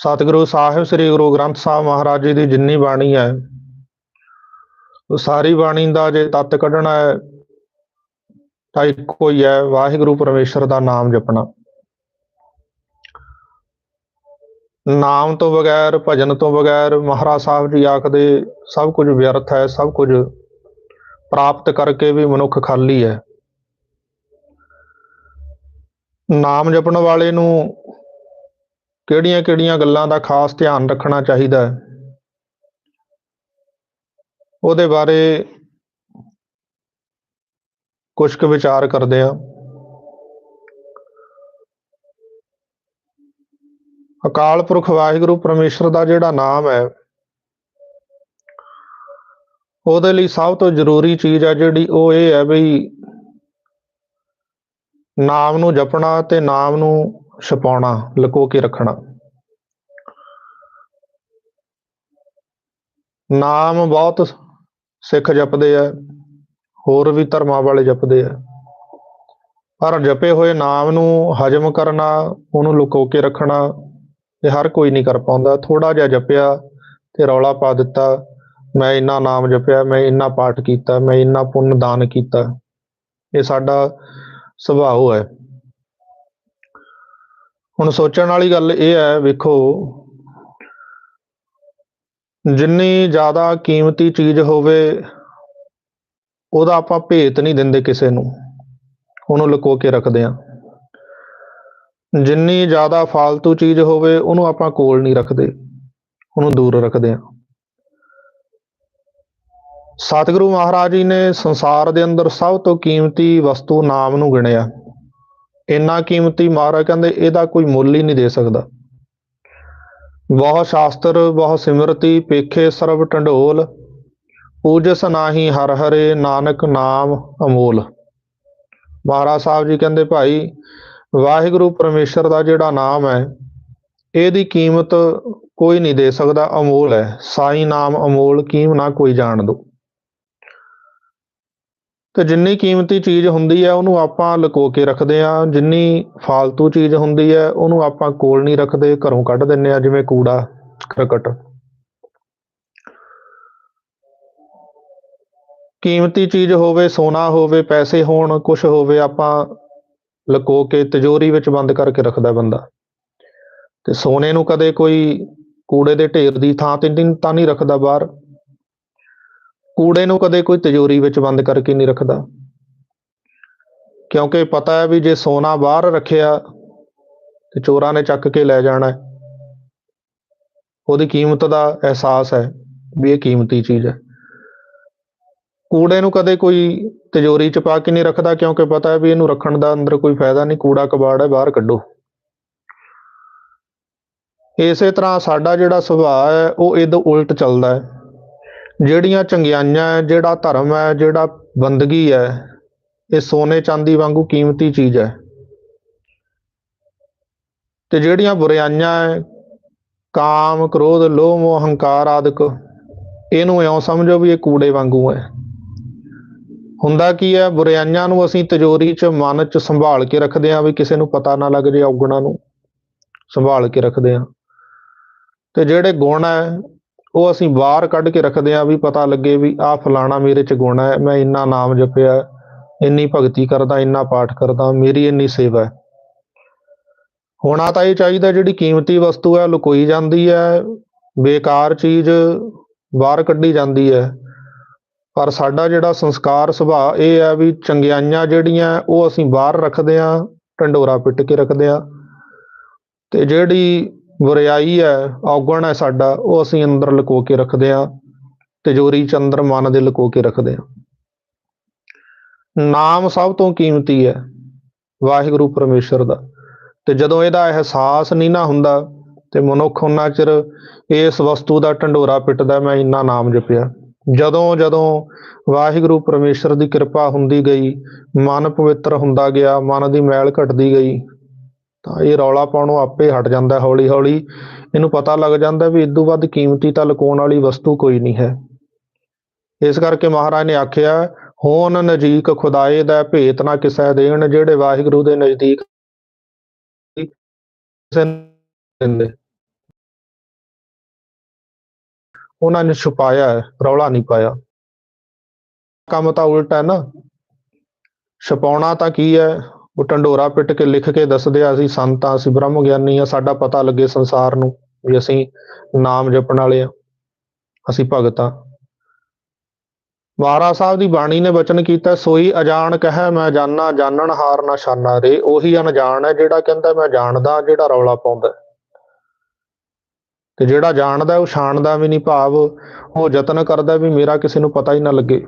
ਸਤਿਗੁਰੂ ਸਾਹਿਬ, ਸ੍ਰੀ ਗੁਰੂ ਗ੍ਰੰਥ ਸਾਹਿਬ ਮਹਾਰਾਜ ਜੀ ਦੀ ਜਿੰਨੀ ਬਾਣੀ ਹੈ, ਉਹ ਸਾਰੀ ਬਾਣੀ ਦਾ ਜੇ ਤੱਤ ਕੱਢਣਾ ਹੈ, ਤਾਂ ਇੱਕੋ ਹੀ ਹੈ, ਵਾਹਿਗੁਰੂ ਪਰਮੇਸ਼ਰ ਦਾ ਨਾਮ ਜਪਣਾ। ਨਾਮ ਤੋਂ ਬਗੈਰ, ਭਜਨ ਤੋਂ ਬਗੈਰ, ਮਹਾਰਾਜ ਸਾਹਿਬ ਜੀ ਆਖਦੇ, ਸਭ ਕੁਝ ਵਿਅਰਥ ਹੈ, ਸਭ ਕੁਝ ਪ੍ਰਾਪਤ ਕਰਕੇ ਵੀ ਮਨੁੱਖ ਖਾਲੀ ਹੈ। ਨਾਮ ਜਪਣ ਵਾਲੇ ਨੂੰ ਕਿਹੜੀਆਂ-ਕਿਹੜੀਆਂ ਗੱਲਾਂ ਦਾ ਖਾਸ ਧਿਆਨ ਰੱਖਣਾ ਚਾਹੀਦਾ ਹੈ? ਉਹਦੇ ਬਾਰੇ ਕੁਝ ਕੁ ਵਿਚਾਰ ਕਰਦੇ ਆ ਅਕਾਲ ਪੁਰਖ ਵਾਹਿਗੁਰੂ ਪਰਮੇਸ਼ਰ ਦਾ ਜਿਹੜਾ ਨਾਮ ਹੈ, ਉਹਦੇ ਲਈ ਸਭ ਤੋਂ ਜ਼ਰੂਰੀ ਚੀਜ਼ ਹੈ ਜਿਹੜੀ ਉਹ ਇਹ ਹੈ ਵੀ ਨਾਮ ਨੂੰ ਜਪਣਾ ਤੇ ਨਾਮ ਨੂੰ ਛਪਾਉਣਾ, ਲੁਕੋ ਕੇ ਰੱਖਣਾ। ਨਾਮ ਬਹੁਤ ਸਿੱਖ ਜਪਦੇ ਆ, ਹੋਰ ਵੀ ਧਰਮਾਂ ਵਾਲੇ ਜਪਦੇ ਆ। ਪਰ ਜਪੇ ਹੋਏ ਨਾਮ ਨੂੰ ਹਜਮ ਕਰਨਾ, ਉਹਨੂੰ ਲੁਕੋ ਕੇ ਰੱਖਣਾ, ਇਹ ਹਰ ਕੋਈ ਨਹੀਂ ਕਰ ਪਾਉਂਦਾ। ਥੋੜਾ ਜਿਹਾ ਜਪਿਆ ਤੇ ਰੌਲਾ ਪਾ ਦਿੱਤਾ, ਮੈਂ ਇੰਨਾ ਨਾਮ ਜਪਿਆ, ਮੈਂ ਇੰਨਾ ਪਾਠ ਕੀਤਾ, ਮੈਂ ਇੰਨਾ ਪੁੰਨ ਦਾਨ ਕੀਤਾ। ਇਹ ਸਾਡਾ ਸੁਭਾਅ ਹੈ। ਹੁਣ ਸੋਚਣ ਵਾਲੀ ਗੱਲ ਇਹ ਹੈ, ਵੇਖੋ, ਜਿੰਨੀ ਜ਼ਿਆਦਾ ਕੀਮਤੀ ਚੀਜ਼ ਹੋਵੇ, ਉਹਦਾ ਆਪਾਂ ਭੇਤ ਨਹੀਂ ਦਿੰਦੇ ਕਿਸੇ ਨੂੰ, ਉਹਨੂੰ ਲੁਕੋ ਕੇ ਰੱਖਦੇ ਆ ਜਿੰਨੀ ਜ਼ਿਆਦਾ ਫालतू ਚੀਜ਼ ਹੋਵੇ, ਉਹਨੂੰ ਆਪਾਂ ਕੋਲ ਨਹੀਂ ਰੱਖਦੇ, ਉਹਨੂੰ ਦੂਰ ਰੱਖਦੇ ਆ ਸਤਿਗੁਰੂ ਮਹਾਰਾਜ ਜੀ ਨੇ ਸੰਸਾਰ ਦੇ ਅੰਦਰ ਸਭ ਤੋਂ ਕੀਮਤੀ ਵਸਤੂ ਨਾਮ ਨੂੰ ਗਿਣਿਆ। ਇੰਨਾ ਕੀਮਤੀ ਮਹਾਰਾਜ ਕਹਿੰਦੇ ਇਹਦਾ ਕੋਈ ਮੁੱਲ ਹੀ ਨਹੀਂ ਦੇ ਸਕਦਾ। ਬਹੁ ਸ਼ਾਸਤਰ ਬਹੁ ਸਿਮਰਤੀ, ਪੇਖੇ ਸਰਬ ਢੰਡੋਲ ਪੂਜਸ ਨਾਹੀ ਹਰ ਹਰੇ, ਨਾਨਕ ਨਾਮ ਅਮੋਲ। ਮਹਾਰਾਜ ਸਾਹਿਬ ਜੀ ਕਹਿੰਦੇ, ਭਾਈ, ਵਾਹਿਗੁਰੂ ਪਰਮੇਸ਼ਰ ਦਾ ਜਿਹੜਾ ਨਾਮ ਹੈ, ਇਹਦੀ ਕੀਮਤ ਕੋਈ ਨਹੀਂ ਦੇ ਸਕਦਾ, ਅਮੋਲ ਹੈ। ਸਾਈ ਨਾਮ ਅਮੋਲ, ਕੀਮ ਨਾ ਕੋਈ ਜਾਣ ਦੋ। ਤੇ ਜਿੰਨੀ ਕੀਮਤੀ ਚੀਜ਼ ਹੁੰਦੀ ਹੈ, ਉਹਨੂੰ ਆਪਾਂ ਲੁਕੋ ਕੇ ਰੱਖਦੇ ਆ ਜਿੰਨੀ ਫालतू ਚੀਜ਼ ਹੁੰਦੀ ਹੈ, ਉਹਨੂੰ ਆਪਾਂ ਕੋਲ ਨਹੀਂ ਰੱਖਦੇ, ਘਰੋਂ ਕੱਢ ਦਿੰਨੇ ਆ ਜਿਵੇਂ ਕੂੜਾ, ਕਰਕਟ। ਕੀਮਤੀ ਚੀਜ਼ ਹੋਵੇ, ਸੋਨਾ ਹੋਵੇ, ਪੈਸੇ ਹੋਣ ਕੁਝ ਹੋਵੇ, ਆਪਾਂ ਲੁਕੋ ਕੇ ਤਿਜੋਰੀ ਵਿੱਚ ਬੰਦ ਕਰਕੇ ਰੱਖਦਾ ਬੰਦਾ। ਤੇ ਸੋਨੇ ਨੂੰ ਕਦੇ ਕੋਈ ਕੂੜੇ ਦੇ ਢੇਰ ਦੀ ਥਾਂ ਤੇ ਨਹੀਂ, ਤਾਂ ਨਹੀਂ ਰੱਖਦਾ ਬਾਹਰ। ਕੂੜੇ ਨੂੰ ਕਦੇ ਕੋਈ ਤਿਜੋਰੀ ਵਿੱਚ ਬੰਦ ਕਰਕੇ ਨਹੀਂ ਰੱਖਦਾ? ਕਿਉਂਕਿ ਪਤਾ ਹੈ ਵੀ ਜੇ ਸੋਨਾ ਬਾਹਰ ਰੱਖਿਆ, ਤੇ ਚੋਰਾਂ ਨੇ ਚੱਕ ਕੇ ਲੈ ਜਾਣਾ ਉਹਦੀ ਕੀਮਤ ਦਾ ਅਹਿਸਾਸ ਹੈ ਵੀ ਇਹ ਕੀਮਤੀ ਚੀਜ਼ ਹੈ। ਕੂੜੇ ਨੂੰ ਕਦੇ ਕੋਈ ਤਿਜੋਰੀ ਚ ਪਾ ਕੇ ਨਹੀਂ ਰੱਖਦਾ, ਕਿਉਂਕਿ ਪਤਾ ਹੈ ਵੀ ਇਹਨੂੰ ਰੱਖਣ ਦਾ ਅੰਦਰ ਕੋਈ ਫਾਇਦਾ ਨਹੀਂ, ਕੂੜਾ ਕਬਾੜ ਹੈ, ਬਾਹਰ ਕੱਢੋ। ਇਸੇ ਤਰ੍ਹਾਂ ਸਾਡਾ ਜਿਹੜਾ ਸੁਭਾਅ ਹੈ, ਉਹ ਇਹਦੋਂ ਉਲਟ ਚੱਲਦਾ ਹੈ। ਜਿਹੜੀਆਂ ਚੰਗਿਆਈਆਂ ਹੈ, ਜਿਹੜਾ ਧਰਮ ਹੈ, ਜਿਹੜਾ ਬੰਦਗੀ ਹੈ, ਇਹ ਸੋਨੇ ਚਾਂਦੀ ਵਾਂਗੂ ਕੀਮਤੀ ਚੀਜ਼ ਹੈ। ਤੇ ਜਿਹੜੀਆਂ ਬੁਰਾਈਆਂ ਹੈ, ਕਾਮ, ਕ੍ਰੋਧ, ਲੋਭ ਮੋਹ ਹੰਕਾਰ ਆਦਿਕ, ਇਹਨੂੰ ਇਉਂ ਸਮਝੋ ਵੀ ਇਹ ਕੂੜੇ ਵਾਂਗੂ ਹੈ। ਹੁੰਦਾ ਕੀ ਹੈ, ਬੁਰਾਈਆਂ ਨੂੰ ਅਸੀਂ ਤਜੋਰੀ 'ਚ, ਮਨ 'ਚ ਸੰਭਾਲ ਕੇ ਰੱਖਦੇ ਹਾਂ ਵੀ ਕਿਸੇ ਨੂੰ ਪਤਾ ਨਾ ਲੱਗ ਜੇ ਔਗਣਾ ਨੂੰ ਸੰਭਾਲ ਕੇ ਰੱਖਦੇ ਹਾਂ। ਤੇ ਜਿਹੜੇ ਗੁਣ ਹੈ ਉਹ ਅਸੀਂ ਬਾਹਰ ਕੱਢ ਕੇ ਰੱਖਦੇ ਹਾਂ ਵੀ ਪਤਾ ਲੱਗੇ ਵੀ ਆਹ ਫਲਾਣਾ ਮੇਰੇ 'ਚ ਗੁਣ ਹੈ, ਮੈਂ ਇੰਨਾ ਨਾਮ ਜਪਿਆ, ਇੰਨੀ ਭਗਤੀ ਕਰਦਾ, ਇੰਨਾ ਪਾਠ ਕਰਦਾ, ਮੇਰੀ ਇੰਨੀ ਸੇਵਾ ਹੈ। ਹੋਣਾ ਤਾਂ ਇਹ ਚਾਹੀਦਾ ਜਿਹੜੀ ਕੀਮਤੀ ਵਸਤੂ ਹੈ, ਲੁਕੋਈ ਜਾਂਦੀ ਹੈ, ਬੇਕਾਰ ਚੀਜ਼ ਬਾਹਰ ਕੱਢੀ ਜਾਂਦੀ ਹੈ। ਪਰ ਸਾਡਾ ਜਿਹੜਾ ਸੰਸਕਾਰ ਸੁਭਾਅ ਇਹ ਹੈ ਵੀ ਚੰਗਿਆਈਆਂ ਜਿਹੜੀਆਂ ਉਹ ਅਸੀਂ ਬਾਹਰ ਰੱਖਦੇ ਹਾਂ, ਢੰਡੋਰਾ ਪਿੱਟ ਕੇ ਰੱਖਦੇ ਹਾਂ। ਤੇ ਜਿਹੜੀ ਵਰਿਆਈ ਹੈ, ਔਗਣ ਹੈ ਸਾਡਾ, ਉਹ ਅਸੀਂ ਅੰਦਰ ਲੁਕੋ ਕੇ ਰੱਖਦੇ ਹਾਂ ਤਿਜੋਰੀ ਚ ਅੰਦਰ ਮਨ ਦੇ ਲੁਕੋ ਕੇ ਰੱਖਦੇ ਹਾਂ। ਨਾਮ ਸਭ ਤੋਂ ਕੀਮਤੀ ਹੈ ਵਾਹਿਗੁਰੂ ਪਰਮੇਸ਼ਰ ਦਾ। ਤੇ ਜਦੋਂ ਇਹਦਾ ਅਹਿਸਾਸ ਨਹੀਂ ਨਾ ਹੁੰਦਾ, ਤੇ ਮਨੁੱਖ ਉਹਨਾਂ ਚਿਰ ਇਸ ਵਸਤੂ ਦਾ ਢੰਡੋਰਾ ਪਿੱਟਦਾ ਮੈਂ ਇੰਨਾ ਨਾਮ ਜਪਿਆ। ਜਦੋਂ ਜਦੋਂ ਵਾਹਿਗੁਰੂ ਪਰਮੇਸ਼ਰ ਦੀ ਕਿਰਪਾ ਹੁੰਦੀ ਗਈ, ਮਨ ਪਵਿੱਤਰ ਹੁੰਦਾ ਗਿਆ, ਮਨ ਦੀ ਮੈਲ ਘਟਦੀ ਗਈ ਤਾਂ ਇਹ ਰੌਲਾ ਪਾਉਣੋਂ ਆਪੇ ਹਟ ਜਾਂਦਾ ਹੌਲੀ ਹੌਲੀ। ਇਹਨੂੰ ਪਤਾ ਲੱਗ ਜਾਂਦਾ ਵੀ ਇਦੋਂ ਵੱਧ ਕੀਮਤੀ ਤਾਂ ਲੁਕਾਉਣ ਵਾਲੀ ਵਸਤੂ ਕੋਈ ਨਹੀਂ ਹੈ। ਇਸ ਕਰਕੇ ਮਹਾਰਾਜ ਨੇ ਆਖਿਆ, ਹੋਣ ਨਜ਼ੀਕ ਖੁਦਾਏ ਦਾ ਭੇਤ ਨਾ ਕਿਸੈ ਦੇਣ, ਜਿਹੜੇ ਵਾਹਿਗੁਰੂ ਦੇ ਨਜ਼ਦੀਕ ਦਿੰਦੇ। ਉਹਨਾਂ ਨੇ ਛੁਪਾਇਆ ਹੈ, ਰੌਲਾ ਨਹੀਂ ਪਾਇਆ। ਕੰਮ ਤਾਂ ਉਲਟਾ ਹੈ ਨਾ। ਛਪਾਉਣਾ ਤਾਂ ਕੀ ਹੈ? ਉਹ ਢੰਡੋਰਾ ਪਿੱਟ ਕੇ ਲਿਖ ਕੇ ਦੱਸਦੇ ਆ, ਅਸੀਂ ਸੰਤ ਆ ਅਸੀਂ ਬ੍ਰਹਮ ਗਿਆਨੀ ਆ, ਸਾਡਾ ਪਤਾ ਲੱਗੇ ਸੰਸਾਰ ਨੂੰ ਵੀ ਅਸੀਂ ਨਾਮ ਜਪਣ ਵਾਲੇ ਆ, ਅਸੀਂ ਭਗਤ ਆ। ਮਹਾਰਾਜ ਸਾਹਿਬ ਦੀ ਬਾਣੀ ਨੇ ਬਚਨ ਕੀਤਾ, ਸੋਈ ਅਜਾਣ ਕਹੈ ਮੈਂ ਜਾਣਾ ਜਾਣਨ ਹਾਰ ਨਾ ਛਾਨਾ ਰੇ, ਉਹੀ ਅਣਜਾਣ ਹੈ ਜਿਹੜਾ ਕਹਿੰਦਾ ਮੈਂ ਜਾਣਦਾ, ਜਿਹੜਾ ਰੌਲਾ ਪਾਉਂਦਾ ਤੇ ਜਿਹੜਾ ਜਾਣਦਾ ਉਹ ਛਾਣਦਾ ਵੀ ਨਹੀਂ ਭਾਵ, ਉਹ ਯਤਨ ਕਰਦਾ ਵੀ ਮੇਰਾ ਕਿਸੇ ਨੂੰ ਪਤਾ ਹੀ ਨਾ ਲੱਗੇ।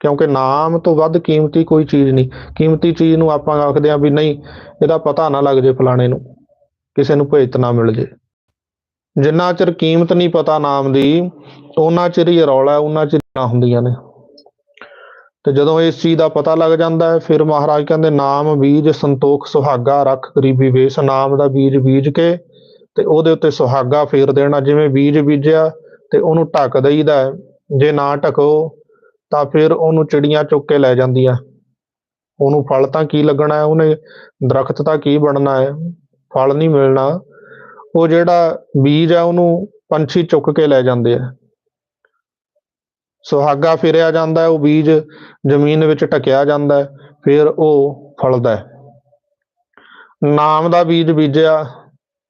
ਕਿਉਂਕਿ ਨਾਮ ਤੋਂ ਵੱਧ ਕੀਮਤੀ ਕੋਈ ਚੀਜ਼ ਨਹੀਂ। ਕੀਮਤੀ ਚੀਜ਼ ਨੂੰ ਆਪਾਂ ਆਖਦੇ ਆ ਵੀ ਨਹੀਂ, ਇਹਦਾ ਪਤਾ ਨਾ ਲੱਗ ਜੇ ਫਲਾਣੇ ਨੂੰ, ਕਿਸੇ ਨੂੰ ਭੇਤ ਨਾ ਮਿਲ ਜੇ। ਜਿੰਨਾ ਚਿਰ ਕੀਮਤ ਨਹੀਂ ਪਤਾ ਨਾਮ ਦੀ ਉਹਨਾਂ ਚਿਰ ਹੀ ਰੌਲਾ ਉਹਨਾਂ ਚਿਰ ਨਾ ਹੁੰਦੀਆਂ ਨੇ। ਤੇ ਜਦੋਂ ਇਸ ਚੀਜ਼ ਦਾ ਪਤਾ ਲੱਗ ਜਾਂਦਾ ਹੈ, ਫਿਰ ਮਹਾਰਾਜ ਕਹਿੰਦੇ, ਨਾਮ ਬੀਜ ਸੰਤੋਖ, ਸੁਹਾਗਾ ਰੱਖ ਗਰੀਬੀ ਵੇਸ, ਨਾਮ ਦਾ ਬੀਜ ਬੀਜ ਕੇ ਤੇ ਉਹਦੇ ਉੱਤੇ ਸੁਹਾਗਾ ਫੇਰ ਦੇਣਾ। ਜਿਵੇਂ ਬੀਜ ਬੀਜਿਆ ਤੇ ਉਹਨੂੰ ਢੱਕ ਦਈਦਾ ਹੈ। ਜੇ ਨਾ ਢਕੋ ਤਾਂ ਫਿਰ ਉਹਨੂੰ ਚਿੜੀਆਂ ਚੁੱਕ ਕੇ ਲੈ ਜਾਂਦੀਆਂ ਉਹਨੂੰ ਫਲ ਤਾਂ ਕੀ ਲੱਗਣਾ ਹੈ? ਉਹਨੇ ਦਰਖਤ ਤਾਂ ਕੀ ਬਣਨਾ ਹੈ? ਫਲ ਨਹੀਂ ਮਿਲਣਾ। ਉਹ ਜਿਹੜਾ ਬੀਜ ਹੈ, ਉਹਨੂੰ ਪੰਛੀ ਚੁੱਕ ਕੇ ਲੈ ਜਾਂਦੇ ਆ। ਸੁਹਾਗਾ ਫਿਰਿਆ ਜਾਂਦਾ ਉਹ ਬੀਜ ਜ਼ਮੀਨ ਵਿੱਚ ਟਕਿਆ ਜਾਂਦਾ ਫਿਰ ਉਹ ਫਲਦਾ ਨਾਮ ਦਾ ਬੀਜ ਬੀਜਿਆ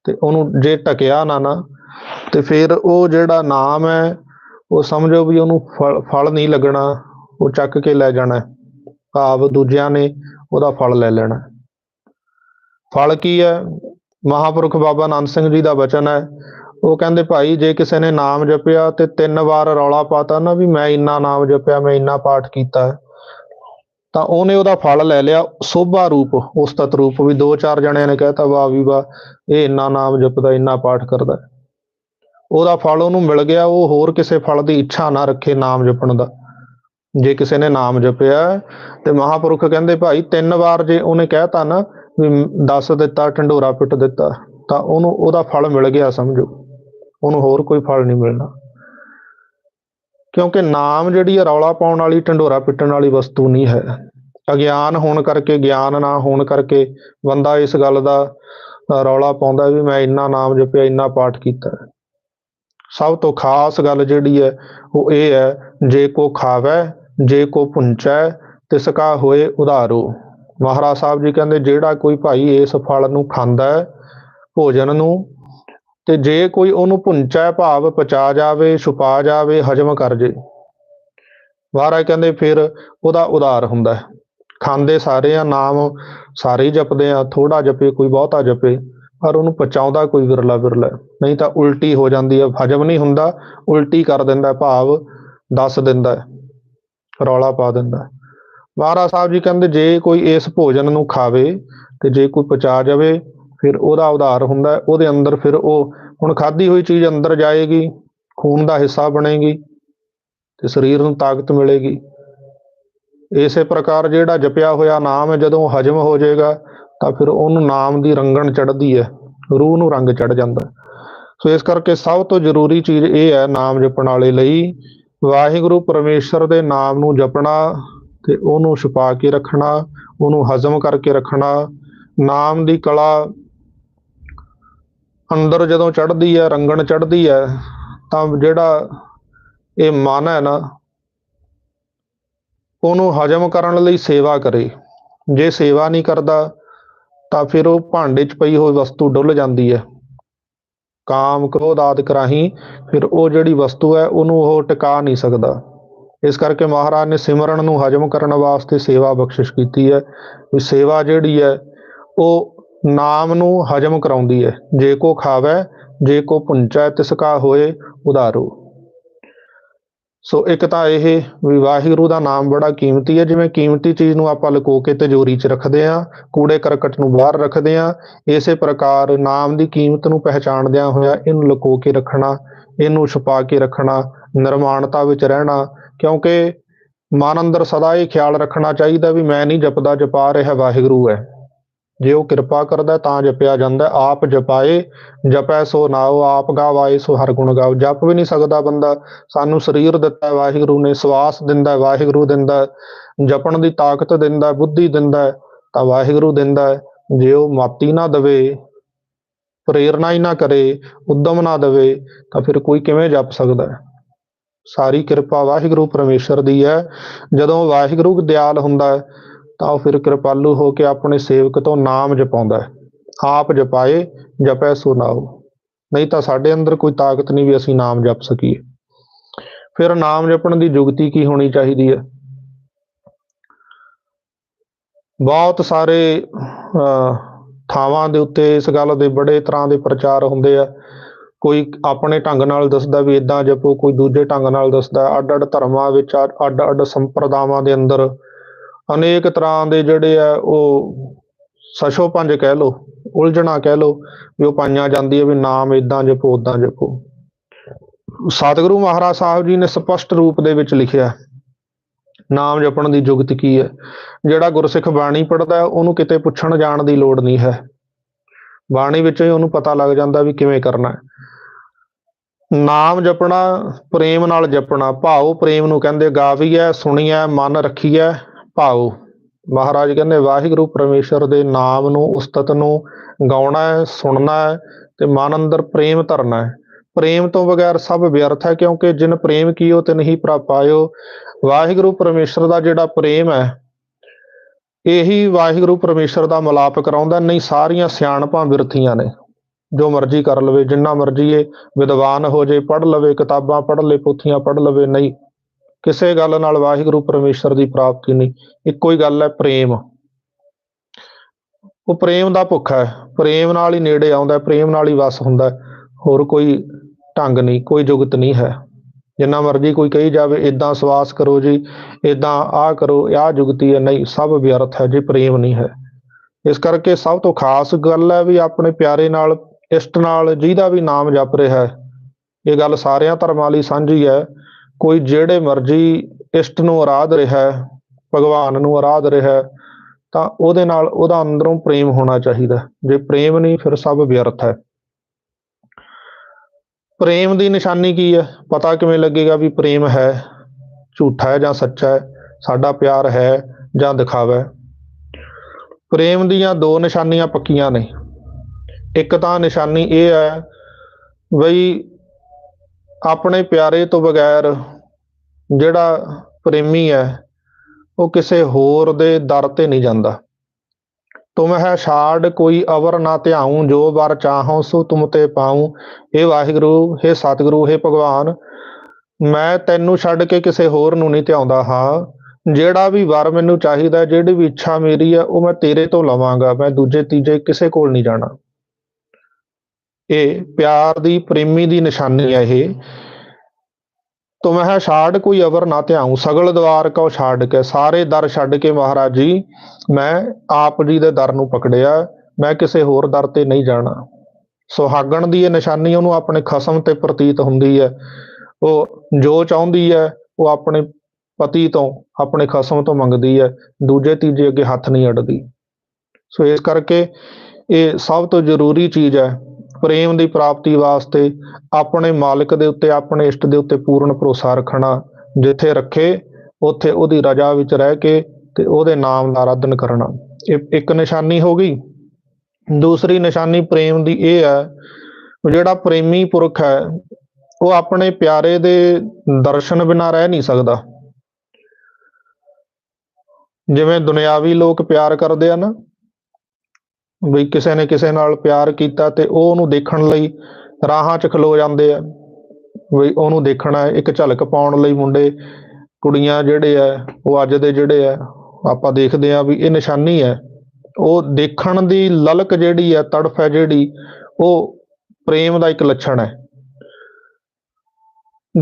ਤੇ ਉਹਨੂੰ ਜੇ ਟਕਿਆ ਨਾ ਨਾ, ਤੇ ਫਿਰ ਉਹ ਜਿਹੜਾ ਨਾਮ ਹੈ ਉਹ ਸਮਝੋ ਵੀ ਉਹਨੂੰ ਫਲ ਫਲ ਨਹੀਂ ਲੱਗਣਾ ਉਹ ਚੱਕ ਕੇ ਲੈ ਜਾਣਾ। ਭਾਵ ਦੂਜਿਆਂ ਨੇ ਉਹਦਾ ਫਲ ਲੈ ਲੈਣਾ। ਫਲ ਕੀ ਹੈ? ਮਹਾਪੁਰਖ ਬਾਬਾ ਨਾਨਕ ਸਿੰਘ ਜੀ ਦਾ ਬਚਨ ਹੈ। ਉਹ ਕਹਿੰਦੇ ਭਾਈ ਜੇ ਕਿਸੇ ਨੇ ਨਾਮ ਜਪਿਆ ਤੇ ਤਿੰਨ ਵਾਰ ਰੌਲਾ ਪਾਤਾ ਨਾ ਵੀ ਮੈਂ ਇੰਨਾ ਨਾਮ ਜਪਿਆ ਮੈਂ ਇੰਨਾ ਪਾਠ ਕੀਤਾ ਹੈ, ਤਾਂ ਉਹਨੇ ਉਹਦਾ ਫਲ ਲੈ ਲਿਆ ਸੋਭਾ ਰੂਪ ਉਸਤਤ ਰੂਪ ਵੀ ਦੋ ਚਾਰ ਜਣਿਆਂ ਨੇ ਕਹਿਤਾ ਵਾਹ ਵੀ ਵਾਹ ਇਹ ਇੰਨਾ ਨਾਮ ਜਪਦਾ ਇੰਨਾ ਪਾਠ ਕਰਦਾ ਉਹਦਾ ਫਲ ਉਹਨੂੰ ਮਿਲ ਗਿਆ, ਉਹ ਹੋਰ ਕਿਸੇ ਫਲ ਦੀ ਇੱਛਾ ਨਾ ਰੱਖੇ ਨਾਮ ਜਪਣ ਦਾ। ਜੇ ਕਿਸੇ ਨੇ ਨਾਮ ਜਪਿਆ ਤੇ ਮਹਾਪੁਰਖ ਕਹਿੰਦੇ, ਭਾਈ, ਤਿੰਨ ਵਾਰ ਜੇ ਉਹਨੇ ਕਹਿਤਾ ਨਾ ਵੀ ਦੱਸ ਦਿੱਤਾ, ਢੰਡੋਰਾ ਪਿੱਟ ਦਿੱਤਾ, ਤਾਂ ਉਹਨੂੰ, ਉਹਦਾ ਫਲ ਮਿਲ ਗਿਆ ਸਮਝੋ। ਉਹਨੂੰ ਹੋਰ ਕੋਈ ਫਲ ਨਹੀਂ ਮਿਲਣਾ। ਕਿਉਂਕਿ ਨਾਮ ਜਿਹੜੀ ਹੈ ਰੌਲਾ ਪਾਉਣ ਵਾਲੀ, ਢੰਡੋਰਾ ਪਿੱਟਣ ਵਾਲੀ ਵਸਤੂ ਨਹੀਂ ਹੈ। ਅਗਿਆਨ ਹੋਣ ਕਰਕੇ, ਗਿਆਨ ਨਾ ਹੋਣ ਕਰਕੇ ਬੰਦਾ ਇਸ ਗੱਲ ਦਾ ਰੌਲਾ ਪਾਉਂਦਾ ਵੀ ਮੈਂ ਇੰਨਾ ਨਾਮ ਜਪਿਆ, ਇੰਨਾ ਪਾਠ ਕੀਤਾ। ਸਭ ਤੋਂ ਖਾਸ ਗੱਲ ਜਿਹੜੀ ਹੈ, ਉਹ ਇਹ ਹੈ, ਜੇ ਕੋ ਖਾਵੈ, ਜੇ ਕੋ ਪੁੰਚੈ, ਤਿਸ ਕਾ ਹੋਏ ਉਧਾਰੋ। ਮਹਾਰਾਜ ਸਾਹਿਬ ਜੀ ਕਹਿੰਦੇ, ਜਿਹੜਾ ਕੋਈ ਭਾਈ ਇਸ ਫਲ ਨੂੰ ਖਾਂਦਾ ਹੈ, ਭੋਜਨ ਨੂੰ, ਤੇ ਜੇ ਕੋਈ ਉਹਨੂੰ ਪੁੰਚੈ, ਭਾਵ ਪਚਾ ਜਾਵੇ, ਛੁਪਾ ਜਾਵੇ, ਹਜਮ ਕਰ ਜੇ। ਮਹਾਰਾਜ ਕਹਿੰਦੇ, ਫਿਰ ਉਹਦਾ ਉਧਾਰ ਹੁੰਦਾ ਹੈ। ਖਾਂਦੇ ਸਾਰੇ ਆ ਨਾਮ ਸਾਰੇ ਹੀ ਜਪਦੇ ਆ ਥੋੜਾ ਜਪੇ, ਕੋਈ ਬਹੁਤਾ ਜਪੇ। ਪਰ ਉਹਨੂੰ ਪਚਾਉਂਦਾ ਕੋਈ ਵਿਰਲਾ ਵਿਰਲਾ ਨਹੀਂ ਤਾਂ ਉਲਟੀ ਹੋ ਜਾਂਦੀ ਹੈ, ਹਜਮ ਨਹੀਂ ਹੁੰਦਾ, ਉਲਟੀ ਕਰ ਦਿੰਦਾ ਭਾਵ ਦੱਸ ਦਿੰਦਾ ਰੌਲਾ ਪਾ ਦਿੰਦਾ ਹੈ। ਮਹਾਰਾਜ ਸਾਹਿਬ ਜੀ ਕਹਿੰਦੇ, ਜੇ ਕੋਈ ਇਸ ਭੋਜਨ ਨੂੰ ਖਾਵੇ ਤੇ ਜੇ ਕੋਈ ਪਚਾ ਜਾਵੇ, ਫਿਰ ਉਹਦਾ ਉਧਾਰ ਹੁੰਦਾ ਉਹਦੇ ਅੰਦਰ ਫਿਰ ਉਹ, ਹੁਣ ਖਾਧੀ ਹੋਈ ਚੀਜ਼ ਅੰਦਰ ਜਾਏਗੀ, ਖੂਨ ਦਾ ਹਿੱਸਾ ਬਣੇਗੀ ਤੇ ਸਰੀਰ ਨੂੰ ਤਾਕਤ ਮਿਲੇਗੀ। ਇਸੇ ਪ੍ਰਕਾਰ ਜਿਹੜਾ ਜਪਿਆ ਹੋਇਆ ਨਾਮ ਹੈ, ਜਦੋਂ ਹਜਮ ਹੋ ਜਾਏਗਾ ਤਾਂ ਫਿਰ ਉਹਨੂੰ ਨਾਮ ਦੀ ਰੰਗਣ ਚੜ੍ਹਦੀ ਹੈ, ਰੂਹ ਨੂੰ ਰੰਗ ਚੜ ਜਾਂਦਾ ਸੋ ਇਸ ਕਰਕੇ ਸਭ ਤੋਂ ਜ਼ਰੂਰੀ ਚੀਜ਼ ਇਹ ਹੈ ਨਾਮ ਜਪਣ ਵਾਲੇ ਲਈ, ਵਾਹਿਗੁਰੂ ਪਰਮੇਸ਼ਰ ਦੇ ਨਾਮ ਨੂੰ ਜਪਣਾ ਤੇ ਉਹਨੂੰ ਛੁਪਾ ਕੇ ਰੱਖਣਾ, ਉਹਨੂੰ ਹਜ਼ਮ ਕਰਕੇ ਰੱਖਣਾ, ਨਾਮ ਦੀ ਕਲਾ ਅੰਦਰ ਜਦੋਂ ਚੜ੍ਹਦੀ ਹੈ, ਰੰਗਣ ਚੜ੍ਹਦੀ ਹੈ, ਤਾਂ ਜਿਹੜਾ ਇਹ ਮਨ ਹੈ ਨਾ, ਉਹਨੂੰ ਹਜਮ ਕਰਨ ਲਈ ਸੇਵਾ ਕਰੇ। ਜੇ ਸੇਵਾ ਨਹੀਂ ਕਰਦਾ ਤਾਂ ਫਿਰ ਉਹ ਭਾਂਡੇ 'ਚ ਪਈ ਹੋਈ ਵਸਤੂ ਡੁੱਲ ਜਾਂਦੀ ਹੈ। ਕਾਮ ਕ੍ਰੋਧ ਆਦਿਕ ਰਾਹੀਂ ਫਿਰ ਉਹ ਜਿਹੜੀ ਵਸਤੂ ਹੈ ਉਹਨੂੰ ਉਹ ਟਿਕਾ ਨਹੀਂ ਸਕਦਾ। ਇਸ ਕਰਕੇ ਮਹਾਰਾਜ ਨੇ ਸਿਮਰਨ ਨੂੰ ਹਜਮ ਕਰਨ ਵਾਸਤੇ ਸੇਵਾ ਬਖਸ਼ਿਸ਼ ਕੀਤੀ ਹੈ। ਵੀ ਸੇਵਾ ਜਿਹੜੀ ਹੈ, ਉਹ ਨਾਮ ਨੂੰ ਹਜਮ ਕਰਾਉਂਦੀ ਹੈ। ਜੇ ਕੋ ਖਾਵੈ, ਜੇ ਕੋ ਪੁੰਚੈ, ਤਿਸ ਕਾ ਹੋਏ, ਉਧਾਰੋ। ਸੋ ਇੱਕ ਤਾਂ ਇਹ ਵੀ ਵਾਹਿਗੁਰੂ ਦਾ ਨਾਮ ਬੜਾ ਕੀਮਤੀ ਹੈ, ਜਿਵੇਂ ਕੀਮਤੀ ਚੀਜ਼ ਨੂੰ ਆਪਾਂ ਲੁਕੋ ਕੇ ਤਿਜੋਰੀ 'ਚ ਰੱਖਦੇ ਆ ਕੂੜੇ ਕਰਕਟ ਨੂੰ ਬਾਹਰ ਰੱਖਦੇ ਆ ਇਸੇ ਪ੍ਰਕਾਰ ਨਾਮ ਦੀ ਕੀਮਤ ਨੂੰ ਪਹਿਚਾਣਦਿਆਂ ਹੋਇਆ ਇਹਨੂੰ ਲੁਕੋ ਕੇ ਰੱਖਣਾ, ਇਹਨੂੰ ਛੁਪਾ ਕੇ ਰੱਖਣਾ, ਨਿਰਮਾਣਤਾ ਵਿੱਚ ਰਹਿਣਾ, ਕਿਉਂਕਿ ਮਨ ਅੰਦਰ ਸਦਾ ਇਹ ਖਿਆਲ ਰੱਖਣਾ ਚਾਹੀਦਾ ਵੀ ਮੈਂ ਨਹੀਂ ਜਪਦਾ ਜਪਾ ਰਿਹਾ ਵਾਹਿਗੁਰੂ ਹੈ। ਜੇ ਉਹ ਕਿਰਪਾ ਕਰਦਾ ਤਾਂ ਜਪਿਆ ਜਾਂਦਾ, ਆਪ ਜਪਾਏ, ਜਪੈ ਸੋ ਨਾਉ, ਆਪ ਗਾਵਾਏ ਸੋ ਹਰ ਗੁਣ ਗਾਓ। ਜਪ ਵੀ ਨਹੀਂ ਸਕਦਾ ਬੰਦਾ, ਸਾਨੂੰ ਸਰੀਰ ਦਿੱਤਾ, ਵਾਹਿਗੁਰੂ ਨੇ ਸਵਾਸ ਦਿੰਦਾ, ਵਾਹਿਗੁਰੂ ਦਿੰਦਾ, ਜਪਣ ਦੀ ਤਾਕਤ ਦਿੰਦਾ, ਬੁੱਧੀ ਦਿੰਦਾ, ਤਾਂ ਵਾਹਿਗੁਰੂ ਦਿੰਦਾ। ਜੇ ਉਹ ਮਾਤੀ ਨਾ ਦਵੇ ਪ੍ਰੇਰਨਾ ਹੀ ਨਾ ਕਰੇ, ਉਦਮ ਨਾ ਦਵੇ, ਤਾਂ ਫਿਰ ਕੋਈ ਕਿਵੇਂ ਜਪ ਸਕਦਾ ਹੈ? ਸਾਰੀ ਕਿਰਪਾ ਵਾਹਿਗੁਰੂ ਪਰਮੇਸ਼ਰ ਦੀ ਹੈ। ਜਦੋਂ ਵਾਹਿਗੁਰੂ ਦਿਆਲ ਹੁੰਦਾ ਤਾਂ ਉਹ ਫਿਰ ਕਿਰਪਾਲੂ ਹੋ ਕੇ ਆਪਣੇ ਸੇਵਕ ਤੋਂ ਨਾਮ ਜਪਾਉਂਦਾ ਹੈ। ਆਪ ਜਪਾਏ ਜਪੈ ਸੁਨਾਓ ਨਹੀਂ ਤਾਂ ਸਾਡੇ ਅੰਦਰ ਕੋਈ ਤਾਕਤ ਨਹੀਂ ਵੀ ਅਸੀਂ ਨਾਮ ਜਪ ਸਕੀਏ। ਫਿਰ ਨਾਮ ਜਪਣ ਦੀ ਯੁਗਤੀ ਕੀ ਹੋਣੀ ਚਾਹੀਦੀ ਹੈ? ਬਹੁਤ ਸਾਰੇ ਅਹ, ਥਾਵਾਂ ਦੇ ਉੱਤੇ ਇਸ ਗੱਲ ਦੇ ਬੜੇ ਤਰ੍ਹਾਂ ਦੇ ਪ੍ਰਚਾਰ ਹੁੰਦੇ ਆ। ਕੋਈ ਆਪਣੇ ਢੰਗ ਨਾਲ ਦੱਸਦਾ ਵੀ ਇਦਾਂ ਜਪੋ ਕੋਈ ਦੂਜੇ ਢੰਗ ਨਾਲ ਦੱਸਦਾ। ਅੱਡ ਅੱਡ ਧਰਮਾਂ ਵਿੱਚ ਅੱਡ ਅੱਡ ਸੰਪਰਦਾਵਾਂ ਦੇ ਅੰਦਰ ਅਨੇਕ ਤਰ੍ਹਾਂ ਦੇ ਜਿਹੜੇ ਆ ਉਹ ਸਸ਼ੋ ਪੰਜ ਕਹਿ ਲੋ ਉਲਝਣਾ ਕਹਿ ਲੋ ਵੀ ਉਹ ਪਾਈਆਂ ਜਾਂਦੀ ਹੈ ਵੀ ਨਾਮ ਇਦਾਂ ਜਪੋ ਉਦਾਂ ਜਪੋ। ਸਤਿਗੁਰੂ ਮਹਾਰਾਜ ਸਾਹਿਬ ਜੀ ਨੇ ਸਪਸ਼ਟ ਰੂਪ ਦੇ ਵਿੱਚ ਲਿਖਿਆ, ਨਾਮ ਜਪਣ ਦੀ ਜੁਗਤ ਕੀ ਹੈ? ਜਿਹੜਾ ਗੁਰਸਿੱਖ ਬਾਣੀ ਪੜਦਾ ਉਹਨੂੰ ਕਿਤੇ ਪੁੱਛਣ ਜਾਣ ਦੀ ਲੋੜ ਨਹੀਂ ਹੈ। ਬਾਣੀ ਵਿੱਚ ਹੀ ਉਹਨੂੰ ਪਤਾ ਲੱਗ ਜਾਂਦਾ ਵੀ ਕਿਵੇਂ ਕਰਨਾ ਹੈ। ਨਾਮ ਜਪਣਾ, ਪ੍ਰੇਮ ਨਾਲ ਜਪਣਾ, ਭਾਉ ਪ੍ਰੇਮ ਨੂੰ ਕਹਿੰਦੇ ਗਾਵੀਐ ਸੁਣੀਐ ਮਨ ਰੱਖੀਐ ਭਾਉ। ਮਹਾਰਾਜ ਕਹਿੰਦੇ, ਵਾਹਿਗੁਰੂ ਪਰਮੇਸ਼ਰ ਦੇ ਨਾਮ ਨੂੰ, ਉਸਤਤ ਨੂੰ ਗਾਉਣਾ ਹੈ, ਸੁਣਨਾ ਹੈ ਤੇ ਮਨ ਅੰਦਰ ਪ੍ਰੇਮ ਧਰਨਾ ਹੈ। ਪ੍ਰੇਮ ਤੋਂ ਬਗੈਰ ਸਭ ਵਿਅਰਥ ਹੈ, ਕਿਉਂਕਿ ਜਿਨ ਪ੍ਰੇਮ ਕੀਓ ਤੇ ਨਹੀਂ ਪ੍ਰਾਪਾਇਓ ਵਾਹਿਗੁਰੂ ਪਰਮੇਸ਼ਰ ਦਾ ਜਿਹੜਾ ਪ੍ਰੇਮ ਹੈ, ਇਹੀ ਵਾਹਿਗੁਰੂ ਪਰਮੇਸ਼ਰ ਦਾ ਮਲਾਪ ਕਰਾਉਂਦਾ ਨਹੀਂ, ਸਾਰੀਆਂ ਸਿਆਣਪਾਂ ਵਿਰਥੀਆਂ ਨੇ। ਜੋ ਮਰਜ਼ੀ ਕਰ ਲਵੇ, ਜਿੰਨਾ ਮਰਜ਼ੀ ਇਹ ਵਿਦਵਾਨ ਹੋ ਜੇ, ਪੜ੍ਹ ਲਵੇ, ਕਿਤਾਬਾਂ ਪੜ੍ਹ ਲੇ ਪੋਥੀਆਂ ਪੜ੍ਹ ਲਵੇ, ਨਹੀਂ। ਕਿਸੇ ਗੱਲ ਨਾਲ ਵਾਹਿਗੁਰੂ ਪਰਮੇਸ਼ਰ ਦੀ ਪ੍ਰਾਪਤੀ ਨਹੀਂ ਇੱਕੋ ਹੀ ਗੱਲ ਹੈ ਪ੍ਰੇਮ। ਉਹ ਪ੍ਰੇਮ ਦਾ ਭੁੱਖ ਹੈ ਪ੍ਰੇਮ ਨਾਲ ਹੀ ਨੇੜੇ ਆਉਂਦਾ ਹੈ, ਪ੍ਰੇਮ ਨਾਲ ਹੀ ਵਸ ਹੁੰਦਾ ਹੈ। ਹੋਰ ਕੋਈ ਢੰਗ ਨਹੀਂ ਕੋਈ ਜੁਗਤ ਨਹੀਂ ਹੈ। ਜਿੰਨਾ ਮਰਜ਼ੀ ਕੋਈ ਕਹੀ ਜਾਵੇ ਇਦਾਂ ਸਵਾਸ ਕਰੋ ਜੀ ਇਦਾਂ ਆਹ ਕਰੋ ਆਹ ਜੁਗਤੀ ਹੈ ਨਹੀਂ ਸਭ ਵਿਅਰਥ ਹੈ ਜੇ ਪ੍ਰੇਮ ਨਹੀਂ ਹੈ। ਇਸ ਕਰਕੇ ਸਭ ਤੋਂ ਖਾਸ ਗੱਲ ਹੈ ਵੀ ਆਪਣੇ ਪਿਆਰੇ ਨਾਲ ਇਸ਼ਟ ਨਾਲ ਜਿਹਦਾ ਵੀ ਨਾਮ ਜਪ ਰਿਹਾ ਹੈ ਇਹ ਗੱਲ ਸਾਰਿਆਂ ਧਰਮਾਂ ਲਈ ਸਾਂਝੀ ਹੈ। ਕੋਈ ਜਿਹੜੇ ਮਰਜ਼ੀ ਇਸ਼ਟ ਨੂੰ ਆਰਾਧ ਰਿਹਾ ਹੈ, ਭਗਵਾਨ ਨੂੰ ਆਰਾਧ ਰਿਹਾ ਹੈ, ਤਾਂ ਉਹਦੇ ਨਾਲ ਉਹਦਾ ਅੰਦਰੋਂ ਪ੍ਰੇਮ ਹੋਣਾ ਚਾਹੀਦਾ ਜੇ ਪ੍ਰੇਮ ਨਹੀਂ, ਫਿਰ ਸਭ ਵਿਅਰਥ ਹੈ। ਪ੍ਰੇਮ ਦੀ ਨਿਸ਼ਾਨੀ ਕੀ ਹੈ? ਪਤਾ ਕਿਵੇਂ ਲੱਗੇਗਾ ਵੀ ਪ੍ਰੇਮ ਹੈ, ਝੂਠਾ ਹੈ ਜਾਂ ਸੱਚਾ ਹੈ? ਸਾਡਾ ਪਿਆਰ ਹੈ ਜਾਂ ਦਿਖਾਵਾ ਹੈ? ਪ੍ਰੇਮ ਦੀਆਂ ਦੋ ਨਿਸ਼ਾਨੀਆਂ ਪੱਕੀਆਂ ਨੇ। ਇੱਕ ਤਾਂ ਨਿਸ਼ਾਨੀ ਇਹ ਹੈ, ਬਈ ਆਪਣੇ ਪਿਆਰੇ ਤੋਂ ਬਗੈਰ ਜਿਹੜਾ ਪ੍ਰੇਮੀ ਹੈ, ਉਹ ਕਿਸੇ ਹੋਰ ਦੇ ਦਰ ਤੇ ਨਹੀਂ ਜਾਂਦਾ। ਤੁਮ ਹੈ ਛਾੜ, ਕੋਈ ਅਵਰ ਨਾ ਧਿਆਉ, ਜੋ ਵਰ ਚਾਹਉ, ਸੋ ਤੁਮ ਤੇ ਪਾਉ। ਇਹ ਵਾਹਿਗੁਰੂ ਇਹ ਸਤਿਗੁਰੂ ਇਹ ਭਗਵਾਨ, ਮੈਂ ਤੈਨੂੰ ਛੱਡ ਕੇ ਕਿਸੇ ਹੋਰ ਨੂੰ ਨਹੀਂ ਧਿਆਉਂਦਾ, ਹਾਂ। ਜਿਹੜਾ ਵੀ ਵਰ ਮੈਨੂੰ ਚਾਹੀਦਾ, ਜਿਹੜੀ ਵੀ ਇੱਛਾ ਮੇਰੀ ਹੈ, ਉਹ ਮੈਂ ਤੇਰੇ ਤੋਂ ਲਵਾਂਗਾ, ਮੈਂ ਦੂਜੇ ਤੀਜੇ ਕਿਸੇ ਕੋਲ ਨਹੀਂ ਜਾਣਾ। ਇਹ ਪਿਆਰ ਦੀ, ਪ੍ਰੇਮੀ ਦੀ ਨਿਸ਼ਾਨੀ ਹੈ ਇਹ। ਤੁਮ ਹੈ ਛਾੜ ਕੋਈ ਅਵਰ ਨਾ ਧਿਆਉ। ਸਗਲ ਦਵਾਰ ਕਉ ਛਾੜ ਕੇ, ਸਾਰੇ ਦਰ ਛੱਡ ਕੇ ਮਹਾਰਾਜ ਜੀ, ਮੈਂ ਆਪ ਜੀ ਦੇ ਦਰ ਨੂੰ ਪਕੜਿਆ। ਮੈਂ ਕਿਸੇ ਹੋਰ ਦਰ ਤੇ ਨਹੀਂ ਜਾਣਾ। ਸੁਹਾਗਣ ਦੀ ਇਹ ਨਿਸ਼ਾਨੀ ਉਹਨੂੰ ਆਪਣੇ ਖਸਮ ਤੇ ਪ੍ਰਤੀਤ ਹੁੰਦੀ ਹੈ। ਉਹ ਜੋ ਚਾਹੁੰਦੀ ਹੈ, ਉਹ ਆਪਣੇ ਪਤੀ ਤੋਂ, ਆਪਣੇ ਖਸਮ ਤੋਂ ਮੰਗਦੀ ਹੈ। ਦੂਜੇ, ਤੀਜੇ ਅੱਗੇ ਹੱਥ ਨਹੀਂ ਅੜਦੀ ਸੋ ਇਸ ਕਰਕੇ ਇਹ ਸਭ ਤੋਂ ਜ਼ਰੂਰੀ ਚੀਜ਼ ਹੈ ਪ੍ਰੇਮ ਦੀ ਪ੍ਰਾਪਤੀ ਵਾਸਤੇ ਆਪਣੇ ਮਾਲਕ ਦੇ ਉੱਤੇ, ਆਪਣੇ ਇਸ਼ਟ ਦੇ ਉੱਤੇ ਪੂਰਨ ਭਰੋਸਾ ਰੱਖਣਾ, ਜਿੱਥੇ ਰੱਖੇ, ਉੱਥੇ ਉਹਦੀ ਰਜਾ ਵਿੱਚ ਰਹਿ ਕੇ ਤੇ ਉਹਦੇ ਨਾਮ ਦਾ ਆਰਾਧਨ ਕਰਨਾ। ਇਹ ਇੱਕ ਨਿਸ਼ਾਨੀ ਹੋ ਗਈ। ਦੂਸਰੀ ਨਿਸ਼ਾਨੀ ਪ੍ਰੇਮ ਦੀ ਇਹ ਹੈ, ਜਿਹੜਾ ਪ੍ਰੇਮੀ ਪੁਰਖ ਹੈ, ਉਹ ਆਪਣੇ ਪਿਆਰੇ ਦੇ ਦਰਸ਼ਨ ਬਿਨਾਂ ਰਹਿ ਨਹੀਂ ਸਕਦਾ। ਜਿਵੇਂ ਦੁਨਿਆਵੀ ਲੋਕ ਪਿਆਰ ਕਰਦੇ ਆ ਨਾ ਵੀ ਕਿਸੇ ਨੇ ਕਿਸੇ ਨਾਲ ਪਿਆਰ ਕੀਤਾ ਤੇ ਉਹ ਉਹਨੂੰ ਦੇਖਣ ਲਈ ਰਾਹਾਂ 'ਚ ਖਲੋ ਜਾਂਦੇ ਆ। ਵੀ ਉਹਨੂੰ ਦੇਖਣਾ ਇੱਕ ਝਲਕ ਪਾਉਣ ਲਈ ਮੁੰਡੇ, ਕੁੜੀਆਂ ਜਿਹੜੇ ਆ, ਉਹ ਅੱਜ ਦੇ ਜਿਹੜੇ ਆ, ਆਪਾਂ ਦੇਖਦੇ ਆ ਵੀ ਇਹ ਨਿਸ਼ਾਨੀ ਹੈ। ਉਹ ਦੇਖਣ ਦੀ ਲਲਕ ਜਿਹੜੀ ਹੈ ਤੜਫ ਹੈ ਜਿਹੜੀ, ਉਹ ਪ੍ਰੇਮ ਦਾ ਇੱਕ ਲੱਛਣ ਹੈ।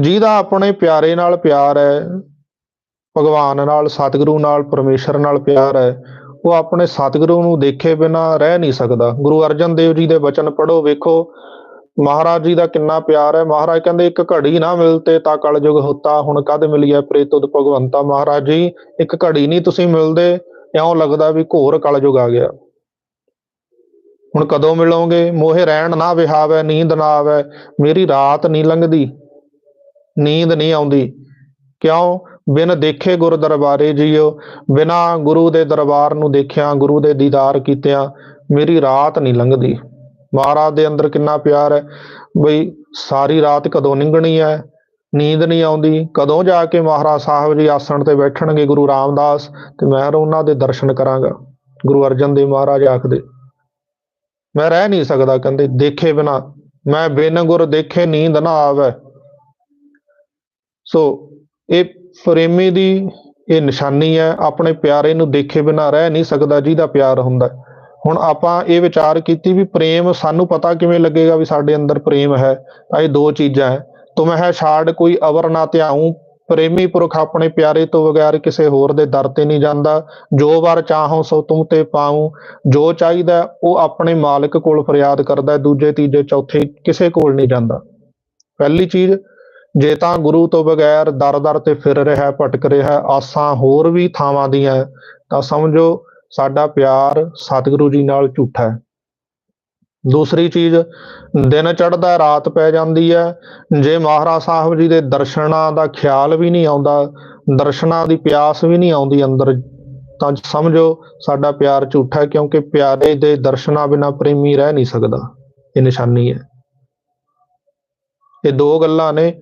ਜਿਹਦਾ ਆਪਣੇ ਪਿਆਰੇ ਨਾਲ ਪਿਆਰ ਹੈ, ਭਗਵਾਨ ਨਾਲ, ਸਤਿਗੁਰੂ ਨਾਲ, ਪਰਮੇਸ਼ਰ ਨਾਲ ਪਿਆਰ ਹੈ ਉਹ ਆਪਣੇ ਸਤਿਗੁਰੂ ਨੂੰ ਦੇਖੇ ਬਿਨਾ ਰਹਿ ਨਹੀਂ ਸਕਦਾ। ਗੁਰੂ ਅਰਜਨ ਦੇਵ ਜੀ ਦੇ ਬਚਨ ਪੜੋ ਵੇਖੋ, ਮਹਾਰਾਜ ਜੀ ਦਾ ਕਿੰਨਾ ਪਿਆਰ ਹੈ। ਮਹਾਰਾਜ ਕਹਿੰਦੇ, ਇੱਕ ਘੜੀ ਨਾ ਮਿਲਤੇ ਤਾਂ ਕਲਯੁਗ ਹੋਤਾ, ਹੁਣ ਕਦ ਮਿਲਿਆ ਪ੍ਰੇਤੁਦ ਭਗਵੰਤਾ? ਮਹਾਰਾਜ ਜੀ, ਇੱਕ ਘੜੀ ਨਹੀਂ ਤੁਸੀਂ ਮਿਲਦੇ, ਇਉਂ ਲੱਗਦਾ ਵੀ ਘੋਰ ਕਲਯੁਗ ਆ ਗਿਆ। ਹੁਣ ਕਦੋਂ ਮਿਲੋਗੇ? ਮੋਹੇ ਰਹਿਣ ਨਾ ਵਿਹਾਵੇ, ਨੀਂਦ ਨਾ ਆਵੇ। ਮੇਰੀ ਰਾਤ ਨਹੀਂ ਲੰਘਦੀ, ਨੀਂਦ ਨਹੀਂ ਆਉਂਦੀ। ਕਿਉਂ? ਬਿਨ ਦੇਖੇ ਗੁਰ ਦਰਬਾਰੇ ਜੀਓ, ਬਿਨਾ ਗੁਰੂ ਦੇ ਦਰਬਾਰ ਨੂੰ ਦੇਖਿਆ, ਗੁਰੂ ਦੇ ਦੀਦਾਰ ਕੀਤਿਆਂ ਮੇਰੀ ਰਾਤ ਨਹੀਂ ਲੰਘਦੀ। ਮਹਾਰਾਜ ਦੇ ਅੰਦਰ ਕਿੰਨਾ ਪਿਆਰ ਹੈ, ਬਈ ਸਾਰੀ ਰਾਤ ਕਦੋਂ ਨਿੰਗਣੀ ਹੈ, ਨੀਂਦ ਨਹੀਂ ਆਉਂਦੀ, ਕਦੋਂ ਜਾ ਕੇ ਮਹਾਰਾਜ ਸਾਹਿਬ ਜੀ ਆਸਣ ਤੇ ਬੈਠਣਗੇ ਗੁਰੂ ਰਾਮਦਾਸ, ਤੇ ਮੈਂ ਉਹਨਾਂ ਦੇ ਦਰਸ਼ਨ ਕਰਾਂਗਾ। ਗੁਰੂ ਅਰਜਨ ਦੇਵ ਮਹਾਰਾਜ ਆਖਦੇ, ਮੈਂ ਰਹਿ ਨਹੀਂ ਸਕਦਾ, ਕਹਿੰਦੇ, ਦੇਖੇ ਬਿਨਾ, ਮੈਂ ਬਿਨ ਗੁਰ ਦੇਖੇ ਨੀਂਦ ਨਾ ਆਵੇ। ਸੋ ਇਹ ਪ੍ਰੇਮੀ ਦੀ ਇਹ ਨਿਸ਼ਾਨੀ ਹੈ, ਆਪਣੇ ਪਿਆਰੇ ਨੂੰ ਦੇਖੇ ਬਿਨਾ ਰਹਿ ਨਹੀਂ ਸਕਦਾ ਜਿਹਦਾ ਪਿਆਰ ਹੁੰਦਾ ਹੁਣ ਆਪਾਂ ਇਹ ਵਿਚਾਰ ਕੀਤੀ ਵੀ ਪ੍ਰੇਮ ਸਾਨੂੰ ਪਤਾ ਕਿਵੇਂ ਲੱਗੇਗਾ ਵੀ ਸਾਡੇ ਅੰਦਰ ਪ੍ਰੇਮ ਹੈ, ਤਾਂ ਇਹ ਦੋ ਚੀਜ਼ਾਂ ਹੈ। ਤੁਮ ਹੈ ਛਾੜ ਕੋਈ ਅਵਰ ਨਾ ਧਿਆਉ, ਪ੍ਰੇਮੀ ਪੁਰਖ ਆਪਣੇ ਪਿਆਰੇ ਤੋਂ ਬਗੈਰ ਕਿਸੇ ਹੋਰ ਦੇ ਦਰ ਤੇ ਨਹੀਂ ਜਾਂਦਾ। ਜੋ ਵਾਰ ਚਾਹੋ ਸੋ ਤੂੰ ਤੇ ਪਾਉ, ਜੋ ਚਾਹੀਦਾ ਉਹ ਆਪਣੇ ਮਾਲਕ ਕੋਲ ਫਰਿਆਦ ਕਰਦਾ ਦੂਜੇ, ਤੀਜੇ, ਚੌਥੇ ਕਿਸੇ ਕੋਲ ਨਹੀਂ ਜਾਂਦਾ। ਪਹਿਲੀ ਚੀਜ਼ ਜੇ ਤਾਂ ਗੁਰੂ ਤੋਂ ਬਗੈਰ ਦਰ-ਦਰ ਤੇ ਫਿਰ ਰਿਹਾ, ਭਟਕ ਰਿਹਾ, ਆਸਾਂ ਹੋਰ ਵੀ ਥਾਵਾਂ ਦੀਆਂ ਤਾਂ ਸਮਝੋ ਸਾਡਾ ਪਿਆਰ ਸਤਿਗੁਰੂ ਜੀ ਨਾਲ ਝੂਠਾ ਹੈ। ਦੂਸਰੀ ਚੀਜ਼, ਦਿਨ ਚੜ੍ਹਦਾ, ਰਾਤ ਪੈ ਜਾਂਦੀ ਹੈ। ਜੇ ਮਹਾਰਾਜ ਸਾਹਿਬ ਜੀ ਦੇ ਦਰਸ਼ਨਾਂ ਦਾ ਖਿਆਲ ਵੀ ਨਹੀਂ ਆਉਂਦਾ, ਦਰਸ਼ਨਾਂ ਦੀ ਪਿਆਸ ਵੀ ਨਹੀਂ ਆਉਂਦੀ ਅੰਦਰ, ਤਾਂ ਸਮਝੋ ਸਾਡਾ ਪਿਆਰ ਝੂਠਾ ਕਿਉਂਕਿ ਪਿਆਰੇ ਦੇ ਦਰਸ਼ਨਾਂ ਬਿਨਾਂ ਪ੍ਰੇਮੀ ਰਹਿ ਨਹੀਂ ਸਕਦਾ। ਇਹ ਨਿਸ਼ਾਨੀ ਹੈ। ਇਹ ਦੋ ਗੱਲਾਂ ਨੇ।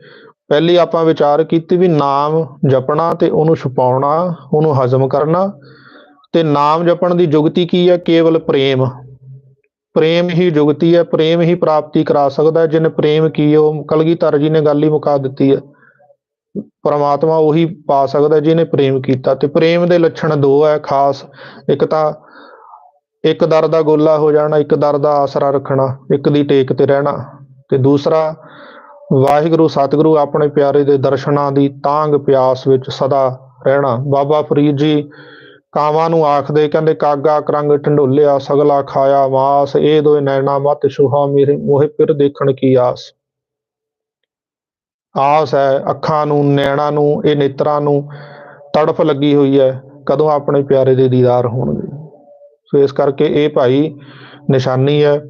ਪਹਿਲੀ ਆਪਾਂ ਵਿਚਾਰ ਕੀਤੀ ਵੀ ਨਾਮ ਜਪਣਾ ਤੇ ਉਹਨੂੰ ਛੁਪਾਉਣਾ, ਉਹਨੂੰ ਹਜ਼ਮ ਕਰਨਾ। ਤੇ ਨਾਮ ਜਪਣ ਦੀ ਜੁਗਤੀ ਕੀ ਹੈ? ਕੇਵਲ ਪ੍ਰੇਮ। ਪ੍ਰੇਮ ਹੀ ਜੁਗਤੀ ਹੈ, ਪ੍ਰੇਮ ਹੀ ਪ੍ਰਾਪਤੀ ਕਰਾ ਸਕਦਾ ਹੈ। ਜਿਨ ਪ੍ਰੇਮ ਕੀ ਉਹ ਕਲਗੀਧਰ ਜੀ ਨੇ ਗੱਲ ਹੀ ਮੁਕਾ ਦਿੱਤੀ ਹੈ। ਪਰਮਾਤਮਾ ਉਹੀ ਪਾ ਸਕਦਾ ਜਿਹਨੇ ਪ੍ਰੇਮ ਕੀਤਾ। ਤੇ ਪ੍ਰੇਮ ਦੇ ਲੱਛਣ ਦੋ ਹੈ ਖਾਸ। ਇੱਕ ਤਾਂ ਇੱਕ ਦਰ ਦਾ ਗੋਲਾ ਹੋ ਜਾਣਾ, ਇੱਕ ਦਰ ਦਾ ਆਸਰਾ ਰੱਖਣਾ, ਇੱਕ ਦੀ ਟੇਕ ਤੇ ਰਹਿਣਾ। ਤੇ ਦੂਸਰਾ ਵਾਹਿਗੁਰੂ, ਸਤਿਗੁਰੂ, ਆਪਣੇ ਪਿਆਰੇ ਦੇ ਦਰਸ਼ਨਾਂ ਦੀ ਤਾਂਗ ਪਿਆਸ ਵਿੱਚ ਸਦਾ ਰਹਿਣਾ। ਬਾਬਾ ਫਰੀਦ ਜੀ ਕਾਵਾਂ ਨੂੰ ਆਖਦੇ, ਕਹਿੰਦੇ, ਕਾਗਾ ਕਰੰਗ ਢੰਡੋਲਿਆ, ਸਗਲਾ ਖਾਇਆ ਮਾਸ ਇਹ ਦੋਏ ਨੈਣਾ ਮਤ ਸੁਹਾ ਮੇਰੇ ਮੋਹਿ ਫਿਰ ਦੇਖਣ ਕੀ ਆਸ। ਆਸ ਹੈ ਅੱਖਾਂ ਨੂੰ, ਨੈਣਾ ਨੂੰ, ਇਹ ਨੇਤਰਾਂ ਨੂੰ, ਤੜਫ ਲੱਗੀ ਹੋਈ ਹੈ, ਕਦੋਂ ਆਪਣੇ ਪਿਆਰੇ ਦੇ ਦੀਦਾਰ ਹੋਣਗੇ। ਸੋ ਇਸ ਕਰਕੇ ਇਹ ਭਾਈ ਨਿਸ਼ਾਨੀ ਹੈ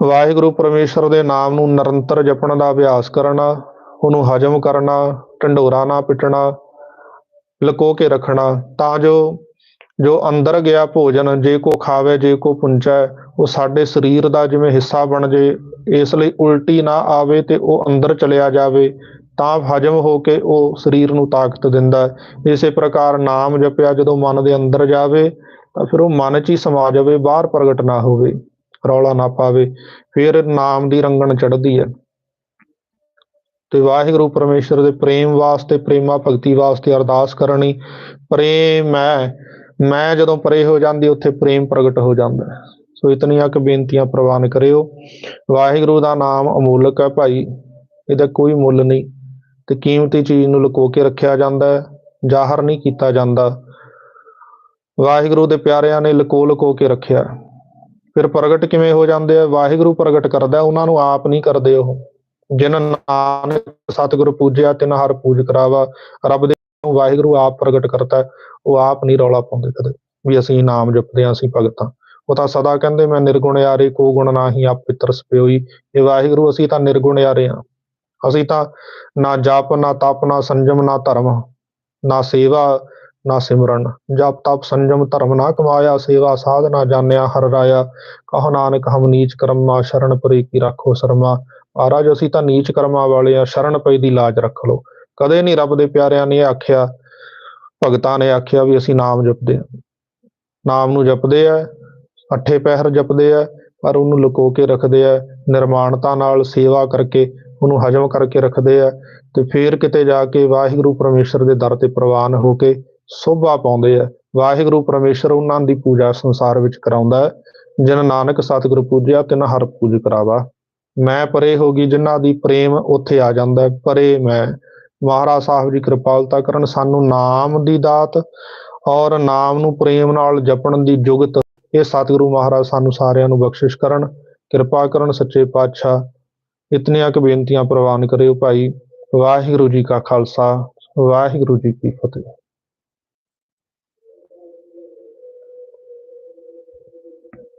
ਵਾਹਿਗੁਰੂ ਪਰਮੇਸ਼ਰ ਦੇ ਨਾਮ ਨੂੰ ਨਿਰੰਤਰ ਜਪਣ ਦਾ ਅਭਿਆਸ ਕਰਨਾ, ਉਹਨੂੰ ਹਜਮ ਕਰਨਾ, ਢੰਡੋਰਾ ਨਾ ਪਿਟਣਾ, ਲਕੋ ਕੇ ਰੱਖਣਾ, ਤਾਂ ਜੋ ਜੋ ਅੰਦਰ ਗਿਆ ਭੋਜਨ, ਜੇ ਕੋ ਖਾਵੇ, ਜੇ ਕੋ ਪੁੰਚੈ, ਉਹ ਸਾਡੇ ਸਰੀਰ ਦਾ ਜਿਵੇਂ ਹਿੱਸਾ ਬਣ ਜੇ, ਇਸ ਲਈ ਉਲਟੀ ਨਾ ਆਵੇ ਤੇ ਉਹ ਅੰਦਰ ਚਲਿਆ ਜਾਵੇ, ਤਾਂ ਹਜਮ ਹੋ ਕੇ ਉਹ ਸਰੀਰ ਨੂੰ ਤਾਕਤ ਦਿੰਦਾ ਇਸੇ ਪ੍ਰਕਾਰ ਨਾਮ ਜਪਿਆ ਜਦੋਂ ਮਨ ਦੇ ਅੰਦਰ ਜਾਵੇ, ਤਾਂ ਫਿਰ ਉਹ ਮਨ 'ਚ ਹੀ ਸਮਾ ਜਾਵੇ, ਬਾਹਰ ਪ੍ਰਗਟ ਨਾ ਹੋਵੇ। ਰੌਲਾ ਨਾ ਪਾਵੇ, ਫਿਰ ਨਾਮ ਦੀ ਰੰਗਣ ਚੜ੍ਹਦੀ ਹੈ। ਤੇ ਵਾਹਿਗੁਰੂ ਪਰਮੇਸ਼ਰ ਦੇ ਪ੍ਰੇਮ ਵਾਸਤੇ, ਪ੍ਰੇਮਾ ਭਗਤੀ ਵਾਸਤੇ ਅਰਦਾਸ ਕਰਨੀ, ਪ੍ਰੇਮ ਹੈ, ਮੈਂ ਜਦੋਂ ਪਰੇ ਹੋ ਜਾਂਦੀ, ਉੱਥੇ ਪ੍ਰੇਮ ਪ੍ਰਗਟ ਹੋ ਜਾਂਦਾ ਸੋ ਇਤਨੀਆਂ ਕੁ ਬੇਨਤੀਆਂ ਪ੍ਰਵਾਨ ਕਰਿਓ। ਵਾਹਿਗੁਰੂ ਦਾ ਨਾਮ ਅਮੋਲਕ ਹੈ ਭਾਈ, ਇਹਦਾ ਕੋਈ ਮੁੱਲ ਨਹੀਂ। ਤੇ ਕੀਮਤੀ ਚੀਜ਼ ਨੂੰ ਲੁਕੋ ਕੇ ਰੱਖਿਆ ਜਾਂਦਾ ਹੈ, ਜ਼ਾਹਰ ਨਹੀਂ ਕੀਤਾ ਜਾਂਦਾ। ਵਾਹਿਗੁਰੂ ਦੇ ਪਿਆਰਿਆਂ ਨੇ ਲੁਕੋ ਲੁਕੋ ਕੇ ਰੱਖਿਆ। ਫਿਰ ਪ੍ਰਗਟ ਕਿਵੇਂ ਹੋ ਜਾਂਦੇ ਆ? ਵਾਹਿਗੁਰੂ ਪ੍ਰਗਟ ਕਰਦਾ ਉਹਨਾਂ ਨੂੰ ਆਪ ਨਹੀਂ ਕਰਦੇ ਉਹ। ਜਿਨ ਨਾਨਕ ਸਤਿਗੁਰੂ ਪੂਜਿਆ, ਤਿਨ ਹਰ ਪੂਜ ਕਰਾਵਾ। ਰੱਬ ਦੇ ਵਾਹਿਗੁਰੂ ਆਪ ਪ੍ਰਗਟ ਕਰਦਾ ਉਹ ਆਪ ਨਹੀਂ ਰੌਲਾ ਪਾਉਂਦੇ ਕਦੇ। ਵੀ ਅਸੀਂ ਨਾਮ ਜਪਦੇ ਹਾਂ, ਅਸੀਂ ਭਗਤਾਂ। ਉਹ ਤਾਂ ਸਦਾ ਕਹਿੰਦੇ, ਮੈਂ ਨਿਰਗੁਣ ਯਾਰੇ, ਕੋ ਗੁਣ ਨਾਹੀ ਆਪ ਪਿਤਰ ਸਪਿਓਈ। ਇਹ ਵਾਹਿਗੁਰੂ, ਅਸੀਂ ਤਾਂ ਨਿਰਗੁਣ ਯਾਰੇ ਹਾਂ। ਅਸੀਂ ਤਾਂ ਨਾ ਜਾਪ, ਨਾ ਤਪ, ਨਾ ਸੰਜਮ, ਨਾ ਧਰਮ, ਨਾ ਸੇਵਾ ਨਾ ਸਿਮਰਨ, ਜਪ ਤਪ ਸੰਜਮ ਧਰਮ ਨਾ ਕਮਾਇਆ, ਸੇਵਾ ਸਾਧ ਨਾ ਜਾਣਿਆ ਹਰ ਰਾਇਆ। ਕਹੋ ਨਾਨਕ, ਹਮ ਨੀਚ ਕਰਮਾ, ਸ਼ਰਨ ਪਰੇ ਕੀ ਰੱਖੋ ਸ਼ਰਮਾ। ਮਹਾਰਾਜ, ਅਸੀਂ ਤਾਂ ਨੀਚ ਕਰਮਾਂ ਵਾਲੇ ਆ ਸ਼ਰਨ ਪਈ ਦੀ ਲਾਜ ਰੱਖ ਲਓ। ਕਦੇ ਨਹੀਂ ਰੱਬ ਦੇ ਪਿਆਰਿਆਂ ਨੇ ਆਖਿਆ, ਭਗਤਾਂ ਨੇ ਆਖਿਆ ਵੀ ਅਸੀਂ ਨਾਮ ਜਪਦੇ ਹਾਂ। ਨਾਮ ਨੂੰ ਜਪਦੇ ਆ, ਅੱਠੇ ਪਹਿਰ ਜਪਦੇ ਆ, ਪਰ ਉਹਨੂੰ ਲੁਕੋ ਕੇ ਰੱਖਦੇ ਆ, ਨਿਰਮਾਣਤਾ ਨਾਲ ਸੇਵਾ ਕਰਕੇ ਉਹਨੂੰ ਹਜਮ ਕਰਕੇ ਰੱਖਦੇ ਆ, ਤੇ ਫੇਰ ਕਿਤੇ ਜਾ ਕੇ ਵਾਹਿਗੁਰੂ ਪਰਮੇਸ਼ਰ ਦੇ ਦਰ ਤੇ ਪ੍ਰਵਾਨ ਹੋ ਕੇ ਸੋਭਾ ਪਾਉਂਦੇ ਆ। ਵਾਹਿਗੁਰੂ ਪਰਮੇਸ਼ਰ ਉਹਨਾਂ ਦੀ ਪੂਜਾ ਸੰਸਾਰ ਵਿੱਚ ਕਰਾਉਂਦਾ ਹੈ। ਜਿਨ ਨਾਨਕ ਸਤਿਗੁਰੂ ਪੂਜਿਆ, ਤਿਨ ਹਰ ਪੂਜ ਕਰਾਵਾ। ਮੈਂ ਪਰੇ ਹੋ ਗਈ, ਜਿਨ੍ਹਾਂ ਦੀ ਪ੍ਰੇਮ ਉੱਥੇ ਆ ਜਾਂਦਾ ਪਰੇ ਮੈਂ। ਮਹਾਰਾਜ ਸਾਹਿਬ ਜੀ ਕਿਰਪਾਲਤਾ ਕਰਨ ਸਾਨੂੰ ਨਾਮ ਦੀ ਦਾਤ ਔਰ ਨਾਮ ਨੂੰ ਪ੍ਰੇਮ ਨਾਲ ਜਪਣ ਦੀ ਜੁਗਤ। ਇਹ ਸਤਿਗੁਰੂ ਮਹਾਰਾਜ ਸਾਨੂੰ ਸਾਰਿਆਂ ਨੂੰ ਬਖਸ਼ਿਸ਼ ਕਰਨ। ਕਿਰਪਾ ਕਰਨ, ਸੱਚੇ ਪਾਤਸ਼ਾਹ। ਇਤਨੀਆਂ ਕੁ ਬੇਨਤੀਆਂ ਪ੍ਰਵਾਨ ਕਰਿਓ ਭਾਈ। ਵਾਹਿਗੁਰੂ ਜੀ ਕਾ ਖਾਲਸਾ, ਵਾਹਿਗੁਰੂ ਜੀ ਕੀ ਫਤਿਹ।